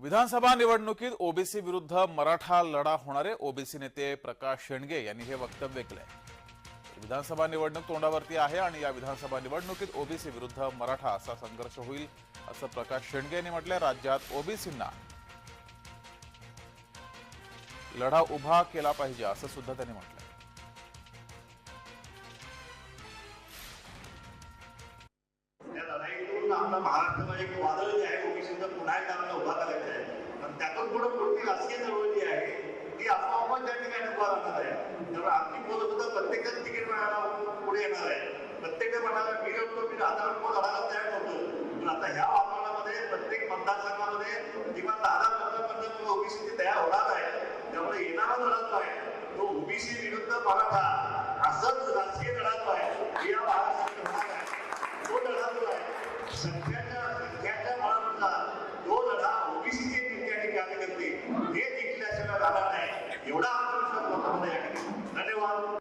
विधानसभा निवडणुकीत ओबीसी विरुद्ध मराठा लढा होणारे ओबीसी नेते प्रकाश शेंडगे यांनी हे वक्तव्य केलंय. विधानसभा निवडणूक तोंडावरती आहे आणि या विधानसभा निवडणुकीत ओबीसी विरुद्ध मराठा असा संघर्ष होईल असं प्रकाश शेंडगे यांनी म्हटलंय. राज्यात ओबीसींना लढा उभा केला पाहिजे असं सुद्धा त्यांनी म्हटलं पुन्हा आपला महाराष्ट्रामध्ये एक वादळ जे आहे ओबीसीचं पुन्हा एकदा आपल्याला उभा करायचा आहे. पण त्यातून पुढे पुढची राजकीय चळवळ जी आहे ती आपोआपच त्या ठिकाणी उभा राहणार आहे. त्यामुळे आर्थिक बोलत सुद्धा प्रत्येकच तिकीट मिळायला पुढे येणार आहे. प्रत्येक म्हणाला मी होतो मी हजार कोण लढायला तयार होतो पण आता ह्या वातावरणामध्ये प्रत्येक मतदारसंघामध्ये किमान दहा दहा पंधरा ओबीसी तयार होणार आहे त्यामुळे येणारा लढा जो आहे तो ओबीसी विरुद्ध मराठा असंच राजकीय लढा सध्याच्या त्याच्या बाळांचा तो लढा ओबीसीचे त्यांच्या कार्यकर्ते हे नाही एवढा आत्मविश्वास लोकांना या ठिकाणी धन्यवाद.